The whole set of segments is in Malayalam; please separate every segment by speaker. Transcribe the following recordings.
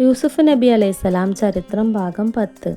Speaker 1: യൂസുഫ് നബി അലൈഹിസ്സലാം ചരിത്രം ഭാഗം പത്ത്.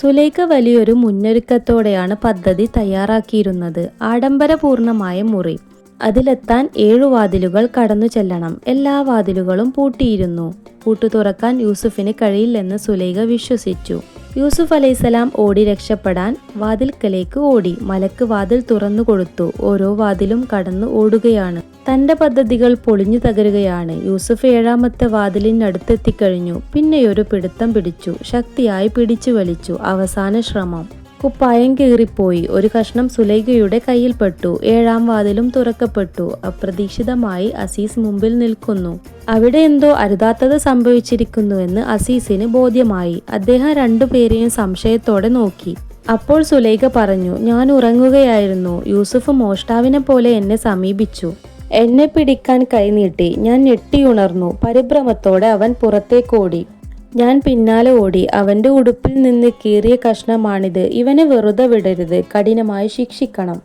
Speaker 1: സുലൈഖ വലിയൊരു മുന്നൊരുക്കത്തോടെയാണ് പദ്ധതി തയ്യാറാക്കിയിരുന്നത്. ആഡംബരപൂർണമായ മുറി. അതിലെത്താൻ ഏഴു വാതിലുകൾ കടന്നു ചെല്ലണം. എല്ലാ വാതിലുകളും പൂട്ടിയിരുന്നു. പൂട്ടു തുറക്കാൻ യൂസുഫിന് കഴിയില്ലെന്ന് സുലൈഖ വിശ്വസിച്ചു. യൂസുഫ് അലൈസലാം ഓടി രക്ഷപ്പെടാൻ വാതിൽക്കലേക്ക് ഓടി. മലക്ക് വാതിൽ തുറന്നു കൊടുത്തു. ഓരോ വാതിലും കടന്നു ഓടുകയാണ്. തന്റെ പദ്ധതികൾ പൊളിഞ്ഞു തകരുകയാണ്. യൂസുഫ് ഏഴാമത്തെ വാതിലിനടുത്തെത്തിക്കഴിഞ്ഞു. പിന്നെയൊരു പിടുത്തം പിടിച്ചു. ശക്തിയായി പിടിച്ചു വലിച്ചു അവസാന ശ്രമം. കുപ്പായം കീറിപ്പോയി. ഒരു കഷ്ണം സുലൈഖയുടെ കയ്യിൽപ്പെട്ടു. ഏഴാം വാതിലും തുറക്കപ്പെട്ടു. അപ്രതീക്ഷിതമായി അസീസ് മുമ്പിൽ നിൽക്കുന്നു. അവിടെ എന്തോ അരുതാത്തത് സംഭവിച്ചിരിക്കുന്നുവെന്ന് അസീസിന് ബോധ്യമായി. അദ്ദേഹം രണ്ടുപേരെയും സംശയത്തോടെ നോക്കി. അപ്പോൾ സുലൈഖ പറഞ്ഞു ഞാൻ ഉറങ്ങുകയായിരുന്നു. യൂസുഫ് മോഷ്ടാവിനെ പോലെ എന്നെ സമീപിച്ചു. എന്നെ പിടിക്കാൻ കൈനീട്ടി ഞാൻ ഞെട്ടിയുണർന്നു പരിഭ്രമത്തോടെ അവൻ പുറത്തേക്കോടി. ഞാൻ പിന്നാലെ ഓടി. അവന്റെ ഉടുപ്പിൽ നിന്ന് കീറിയ കഷ്ണമാണിത്. ഇവനെ വെറുതെ വിടരുത്. കഠിനമായി ശിക്ഷിക്കണം.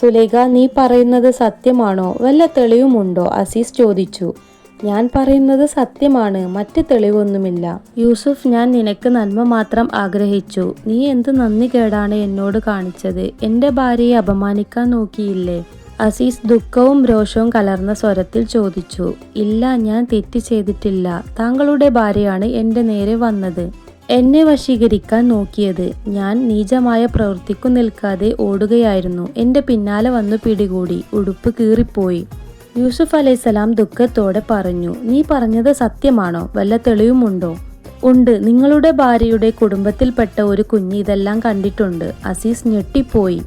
Speaker 1: സുലേഖ നീ പറയുന്നത് സത്യമാണോ? വല്ല തെളിവുമുണ്ടോ? അസീസ് ചോദിച്ചു. ഞാൻ പറയുന്നത് സത്യമാണ്. മറ്റ് തെളിവൊന്നുമില്ല. യൂസുഫ് ഞാൻ നിനക്ക് നന്മ മാത്രം ആഗ്രഹിച്ചു. നീ എന്ത് നന്ദി കേടാണ് എന്നോട് കാണിച്ചത്? എന്റെ ഭാര്യയെ അപമാനിക്കാൻ നോക്കിയില്ലേ? അസീസ് ദുഃഖവും രോഷവും കലർന്ന സ്വരത്തിൽ ചോദിച്ചു ഇല്ല ഞാൻ തെറ്റ് ചെയ്തിട്ടില്ല. താങ്കളുടെ ഭാര്യയാണ് എന്റെ നേരെ വന്നത്. എന്നെ വശീകരിക്കാൻ നോക്കിയത്. ഞാൻ നീചമായ പ്രവൃത്തിക്കു നിൽക്കാതെ ഓടുകയായിരുന്നു. എന്റെ പിന്നാലെ വന്നു പിടികൂടി. ഉടുപ്പ് കീറിപ്പോയി. യൂസുഫ് അലൈസലാം ദുഃഖത്തോടെ പറഞ്ഞു നീ പറഞ്ഞത് സത്യമാണോ? വല്ല തെളിവുമുണ്ടോ? ഉണ്ട്. നിങ്ങളുടെ ഭാര്യയുടെ കുടുംബത്തിൽപ്പെട്ട ഒരു കുഞ്ഞ് ഇതെല്ലാം കണ്ടിട്ടുണ്ട്. അസീസ് ഞെട്ടിപ്പോയി.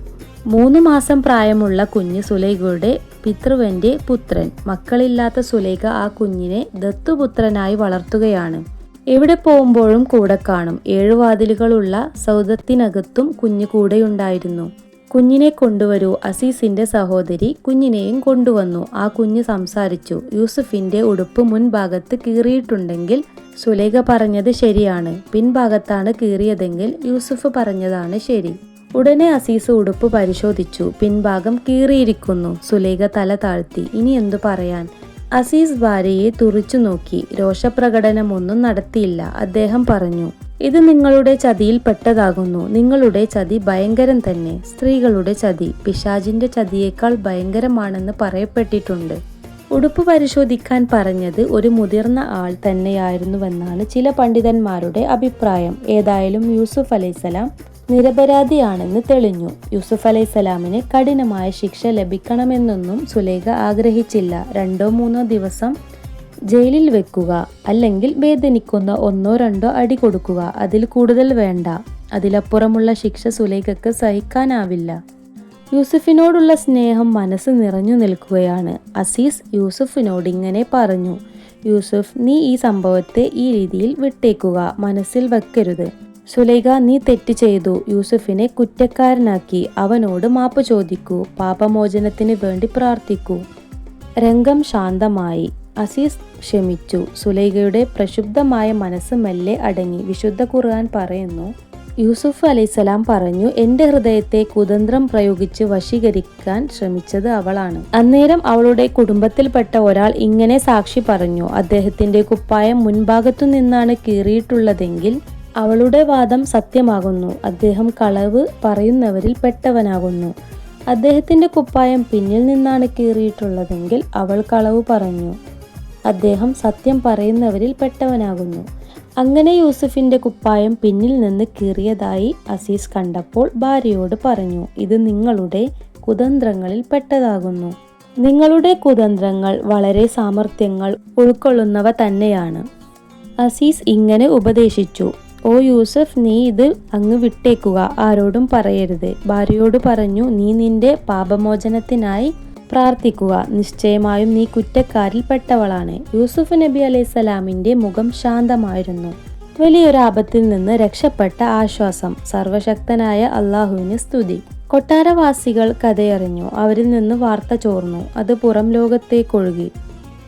Speaker 1: മൂന്ന് മാസം പ്രായമുള്ള കുഞ്ഞ് സുലൈഖയുടെ പിതൃവന്റെ പുത്രൻ. മക്കളില്ലാത്ത സുലൈഖ ആ കുഞ്ഞിനെ ദത്തുപുത്രനായി വളർത്തുകയാണ്. എവിടെ പോകുമ്പോഴും കൂടെ കാണും. ഏഴു വാതിലുകളുള്ള സൗദത്തിനകത്തും കുഞ്ഞ് കൂടെയുണ്ടായിരുന്നു. കുഞ്ഞിനെ കൊണ്ടുവരൂ അസീസിന്റെ സഹോദരി കുഞ്ഞിനെയും കൊണ്ടുവന്നു. ആ കുഞ്ഞ് സംസാരിച്ചു. യൂസുഫിന്റെ ഉടുപ്പ് മുൻഭാഗത്ത് കീറിയിട്ടുണ്ടെങ്കിൽ സുലേഖ പറഞ്ഞത് ശരിയാണ്. പിൻഭാഗത്താണ് കീറിയതെങ്കിൽ യൂസുഫ് പറഞ്ഞതാണ് ശരി. ഉടനെ അസീസ് ഉടുപ്പ് പരിശോധിച്ചു. പിൻഭാഗം കീറിയിരിക്കുന്നു. സുലേഖ തല താഴ്ത്തി. ഇനി എന്തു പറയാൻ? അസീസ് ഭാര്യയെ തുറിച്ചു നോക്കി. രോഷപ്രകടനമൊന്നും നടത്തിയില്ല. അദ്ദേഹം പറഞ്ഞു ഇത് നിങ്ങളുടെ ചതിയിൽപ്പെട്ടതാകുന്നു നിങ്ങളുടെ ചതി ഭയങ്കരം തന്നെ. സ്ത്രീകളുടെ ചതി. പിശാജിന്റെ ചതിയേക്കാൾ ഭയങ്കരമാണെന്ന് പറയപ്പെട്ടിട്ടുണ്ട്. ഉടുപ്പ് പരിശോധിക്കാൻ പറഞ്ഞത് ഒരു മുതിർന്ന ആൾ തന്നെയായിരുന്നുവെന്നാണ് ചില പണ്ഡിതന്മാരുടെ അഭിപ്രായം. ഏതായാലും യൂസുഫ് അലൈസലാം നിരപരാധിയാണെന്ന് തെളിഞ്ഞു. യൂസുഫ് അലൈസലാമിന് കഠിനമായ ശിക്ഷ ലഭിക്കണമെന്നൊന്നും സുലേഖ ആഗ്രഹിച്ചില്ല. രണ്ടോ മൂന്നോ ദിവസം ജയിലിൽ വെക്കുക അല്ലെങ്കിൽ വേദനിക്കുന്ന ഒന്നോ രണ്ടോ അടി കൊടുക്കുക അതിൽ കൂടുതൽ വേണ്ട. അതിലപ്പുറമുള്ള ശിക്ഷ സുലേഖക്ക് സഹിക്കാനാവില്ല. യൂസുഫിനോടുള്ള സ്നേഹം മനസ്സ് നിറഞ്ഞു നിൽക്കുകയാണ്. അസീസ് യൂസുഫിനോട് ഇങ്ങനെ പറഞ്ഞു യൂസുഫ് നീ ഈ സംഭവത്തെ ഈ രീതിയിൽ വിട്ടേക്കുക. മനസ്സിൽ വെക്കരുത്. സുലൈഖ നീ തെറ്റ് ചെയ്തു. യൂസുഫിനെ കുറ്റക്കാരനാക്കി. അവനോട് മാപ്പ് ചോദിക്കൂ. പാപമോചനത്തിന് വേണ്ടി പ്രാർത്ഥിക്കൂ. രംഗം ശാന്തമായി. അസീസ് ക്ഷമിച്ചു. സുലൈഖയുടെ പ്രക്ഷുബ്ധമായ മനസ്സ് മെല്ലെ അടങ്ങി. വിശുദ്ധ ഖുർആൻ പറയുന്നു യൂസുഫ് അലൈസലാം പറഞ്ഞു എന്റെ ഹൃദയത്തെ കുതന്ത്രം പ്രയോഗിച്ച് വശീകരിക്കാൻ ശ്രമിച്ചത് അവളാണ്. അന്നേരം അവളുടെ കുടുംബത്തിൽപ്പെട്ട ഒരാൾ ഇങ്ങനെ സാക്ഷി പറഞ്ഞു അദ്ദേഹത്തിന്റെ കുപ്പായം മുൻഭാഗത്തു നിന്നാണ് കീറിയിട്ടുള്ളതെങ്കിൽ അവളുടെ വാദം സത്യമാകുന്നു. അദ്ദേഹം കളവ് പറയുന്നവരിൽ പെട്ടവനാകുന്നു. അദ്ദേഹത്തിന്റെ കുപ്പായം പിന്നിൽ നിന്നാണ് കീറിയിട്ടുള്ളതെങ്കിൽ അവൾ കളവ് പറഞ്ഞു. അദ്ദേഹം സത്യം പറയുന്നവരിൽ പെട്ടവനാകുന്നു. അങ്ങനെ യൂസഫിന്റെ കുപ്പായം പിന്നിൽ നിന്ന് കീറിയതായി അസീസ് കണ്ടപ്പോൾ ഭാര്യയോട് പറഞ്ഞു ഇത് നിങ്ങളുടെ കുതന്ത്രങ്ങളിൽ പെട്ടതാകുന്നു. നിങ്ങളുടെ കുതന്ത്രങ്ങൾ വളരെ സാമർഥ്യങ്ങൾ ഉൾക്കൊള്ളുന്നവ തന്നെയാണ് അസീസ് ഇങ്ങനെ ഉപദേശിച്ചു. ഓ യൂസഫ് നീ ഇത് അങ്ങ് വിട്ടേക്കുക ആരോടും പറയരുത്. ഭാര്യയോട് പറഞ്ഞു നീ നിന്റെ പാപമോചനത്തിനായി പ്രാർത്ഥിക്കുക. നിശ്ചയമായും നീ കുറ്റക്കാരിൽ പെട്ടവളാണ് യൂസുഫ് നബി അലൈഹിസ്സലാമിന്റെ മുഖം ശാന്തമായിരുന്നു. വലിയൊരു ആപത്തിൽ നിന്ന് രക്ഷപ്പെട്ട ആശ്വാസം. സർവശക്തനായ അള്ളാഹുവിന് സ്തുതി. കൊട്ടാരവാസികൾ കഥയറിഞ്ഞു. അവരിൽ നിന്ന് വാർത്ത ചോർന്നു. അത് പുറം ലോകത്തേക്കൊഴുകി